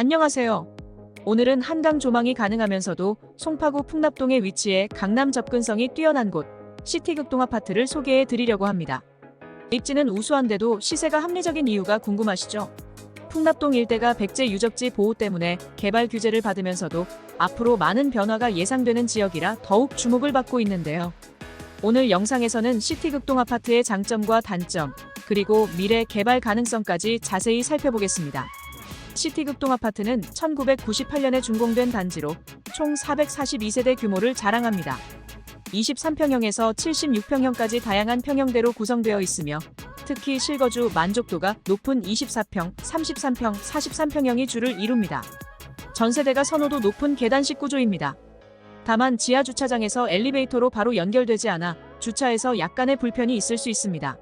안녕하세요. 오늘은 한강 조망이 가능하면서도 송파구 풍납동에 위치해 강남 접근성이 뛰어난 곳 시티극동 아파트를 소개해 드리려고 합니다. 입지는 우수한데도 시세가 합리적인 이유가 궁금하시죠? 풍납동 일대가 백제 유적지 보호 때문에 개발 규제를 받으면서도 앞으로 많은 변화가 예상되는 지역이라 더욱 주목을 받고 있는데요. 오늘 영상에서는 시티극동 아파트의 장점과 단점, 그리고 미래 개발 가능성까지 자세히 살펴보겠습니다. 시티극 동 아파트는 1998년에 준공된 단지로 총 442세대 규모를 자랑합니다. 23평형에서 76평형까지 다양한 평형대로 구성되어 있으며 특히 실거주 만족도가 높은 24평, 33평, 43평형이 주를 이룹니다. 전세대가 선호도 높은 계단식 구조입니다. 다만 지하 주차장에서 엘리베이터로 바로 연결되지 않아 주차에서 약간의 불편이 있을 수 있습니다.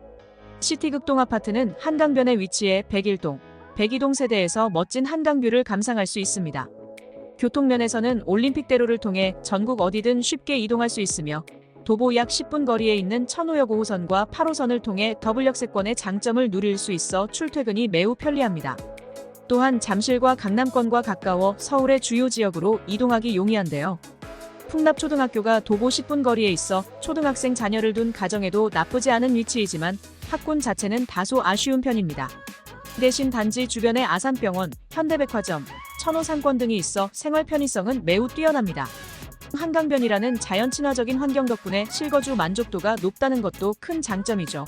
시티극동 아파트는 한강변에 위치해 101동, 102동 세대에서 멋진 한강뷰를 감상할 수 있습니다. 교통면에서는 올림픽대로를 통해 전국 어디든 쉽게 이동할 수 있으며 도보 약 10분 거리에 있는 천호역 5호선과 8호선을 통해 더블역세권의 장점을 누릴 수 있어 출퇴근이 매우 편리합니다. 또한 잠실과 강남권과 가까워 서울의 주요 지역으로 이동하기 용이한데요. 풍납초등학교가 도보 10분 거리에 있어 초등학생 자녀를 둔 가정에도 나쁘지 않은 위치이지만 학군 자체는 다소 아쉬운 편입니다. 대신 단지 주변에 아산병원, 현대백화점, 천호상권 등이 있어 생활 편의성은 매우 뛰어납니다. 한강변이라는 자연 친화적인 환경 덕분에 실거주 만족도가 높다는 것도 큰 장점이죠.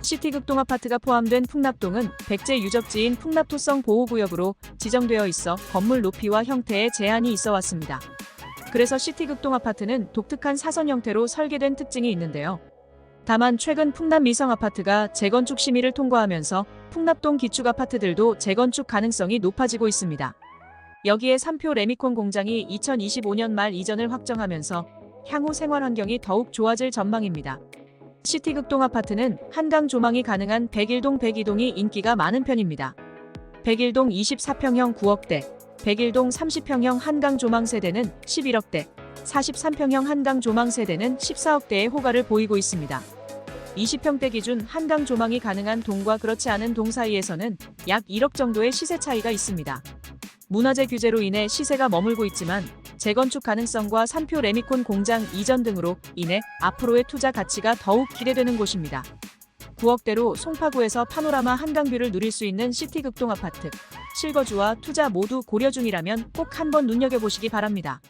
시티극동 아파트가 포함된 풍납동은 백제 유적지인 풍납토성 보호구역으로 지정되어 있어 건물 높이와 형태에 제한이 있어 왔습니다. 그래서 시티극동 아파트는 독특한 사선 형태로 설계된 특징이 있는데요. 다만 최근 풍납 미성 아파트가 재건축 심의를 통과하면서 풍납동 기축 아파트들도 재건축 가능성이 높아지고 있습니다. 여기에 3표 레미콘 공장이 2025년 말 이전을 확정하면서 향후 생활 환경이 더욱 좋아질 전망입니다. 시티극동 아파트는 한강 조망이 가능한 101동 102동이 인기가 많은 편입니다. 101동 24평형 9억대, 101동 30평형 한강 조망 세대는 11억대, 43평형 한강 조망 세대는 14억대의 호가를 보이고 있습니다. 20평대 기준 한강 조망이 가능한 동과 그렇지 않은 동 사이에서는 약 1억 정도의 시세 차이가 있습니다. 문화재 규제로 인해 시세가 머물고 있지만 재건축 가능성과 3표 레미콘 공장 이전 등으로 인해 앞으로의 투자 가치가 더욱 기대되는 곳입니다. 9억대로 송파구에서 파노라마 한강뷰를 누릴 수 있는 시티 극동 아파트. 실거주와 투자 모두 고려 중이라면 꼭 한번 눈여겨보시기 바랍니다.